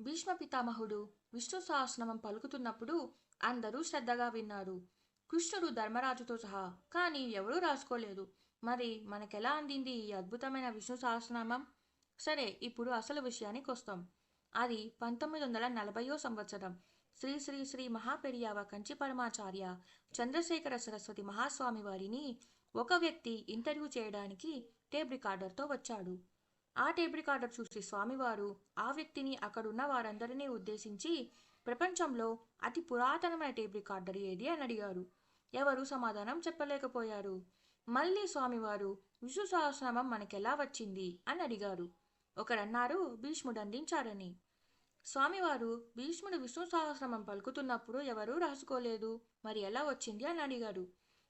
భీష్మ పితామహుడు విష్ణు సహస్రనామం పలుకుతున్నప్పుడు అందరూ శ్రద్ధగా విన్నారు. కృష్ణుడు ధర్మరాజుతో సహా కానీ ఎవరూ రాసుకోలేదు. మరి మనకెలా అందింది ఈ అద్భుతమైన విష్ణు సహస్రనామం? సరే ఇప్పుడు అసలు విషయానికి వస్తాం. అది పంతొమ్మిది వందల నలభైయో సంవత్సరం. శ్రీ శ్రీ శ్రీ మహాపెరియావ కంచి పరమాచార్య చంద్రశేఖర సరస్వతి మహాస్వామి వారిని ఒక వ్యక్తి ఇంటర్వ్యూ చేయడానికి టేప్ రికార్డర్తో వచ్చాడు. ఆ టేప్ రికార్డర్ చూసి స్వామివారు ఆ వ్యక్తిని అక్కడున్న వారందరినీ ఉద్దేశించి ప్రపంచంలో అతి పురాతనమైన టేప్ రికార్డర్ ఏది? అని అడిగారు. ఎవరు సమాధానం చెప్పలేకపోయారు. మళ్ళీ స్వామివారు విష్ణు సహస్రనామం మనకెలా వచ్చింది? అని అడిగారు. ఒకరన్నారు భీష్ముడు అందించారని. స్వామివారు భీష్ముడు విష్ణు సహస్రమం పలుకుతున్నప్పుడు ఎవరూ రాసుకోలేదు. మరి ఎలా వచ్చింది? అని అడిగారు.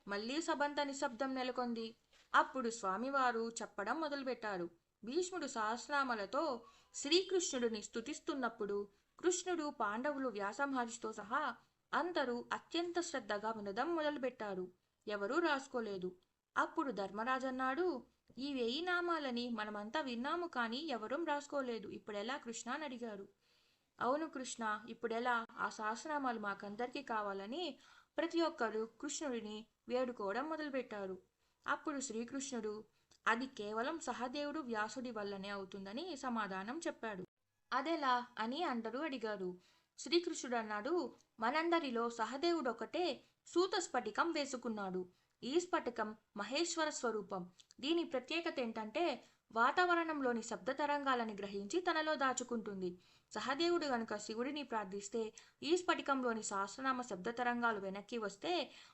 మళ్ళీ సబంత నిశ్శబ్దం నెలకొంది. అప్పుడు స్వామివారు చెప్పడం మొదలుపెట్టారు. భీష్ముడు సహస్రామలతో శ్రీకృష్ణుడిని స్థుతిస్తున్నప్పుడు కృష్ణుడు పాండవులు వ్యాసమహర్షితో సహా అందరూ అత్యంత శ్రద్ధగా వినడం మొదలుపెట్టారు. ఎవరూ రాసుకోలేదు. అప్పుడు ధర్మరాజన్నాడు ఈ వెయ్యి నామాలని మనమంతా విన్నాము కానీ ఎవరూ రాసుకోలేదు. ఇప్పుడెలా కృష్ణ అని అడిగారు అవును కృష్ణ ఇప్పుడెలా? ఆ సహస్రనామాలు మాకందరికీ కావాలని ప్రతి ఒక్కరూ కృష్ణుడిని వేడుకోవడం మొదలుపెట్టారు. అప్పుడు శ్రీకృష్ణుడు అది కేవలం సహదేవుడు వ్యాసుడి వల్లనే అవుతుందని సమాధానం చెప్పాడు. అదెలా అని అందరూ అడిగారు. శ్రీకృష్ణుడు అన్నాడు మనందరిలో సహదేవుడు ఒకటే సూత స్ఫటికం వేసుకున్నాడు. ఈ స్ఫటికం మహేశ్వర స్వరూపం. దీని ప్రత్యేకత ఏంటంటే వాతావరణంలోని శబ్ద తరంగాలని గ్రహించి తనలో దాచుకుంటుంది. సహదేవుడు గనుక శివుడిని ప్రార్థిస్తే ఈ స్ఫటికంలోని సహస్రనామ శబ్ద తరంగాలు వెనక్కి వస్తే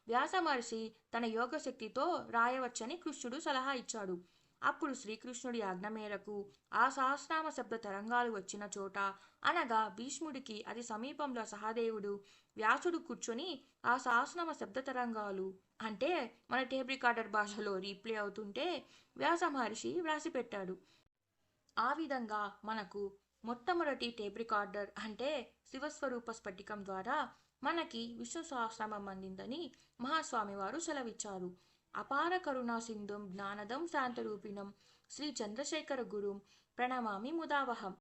వ్యాస మహర్షి తన యోగశక్తితో రాయవచ్చని కృష్ణుడు సలహా ఇచ్చాడు. అప్పుడు శ్రీకృష్ణుడి ఆజ్ఞ మేరకు ఆ సహస్రామ శబ్ద తరంగాలు వచ్చిన చోట అనగా భీష్ముడికి అది సమీపంలో సహదేవుడు వ్యాసుడు కూర్చొని ఆ సహస్రామ శబ్ద తరంగాలు అంటే మన టేప్ రికార్డర్ భాషలో రీప్లే అవుతుంటే వ్యాస మహర్షి వ్రాసిపెట్టాడు. ఆ విధంగా మనకు మొట్టమొదటి టేప్ రికార్డర్ అంటే శివస్వరూప స్ఫటికం ద్వారా మనకి విష్ణు సహస్రనామం అందిందని మహాస్వామి వారు సెలవిచ్చారు. అపార కరుణా సింధుం జ్ఞానదం శాంతరూపిణం శ్రీ చంద్రశేఖర గురుం ప్రణమామి ముదావహం.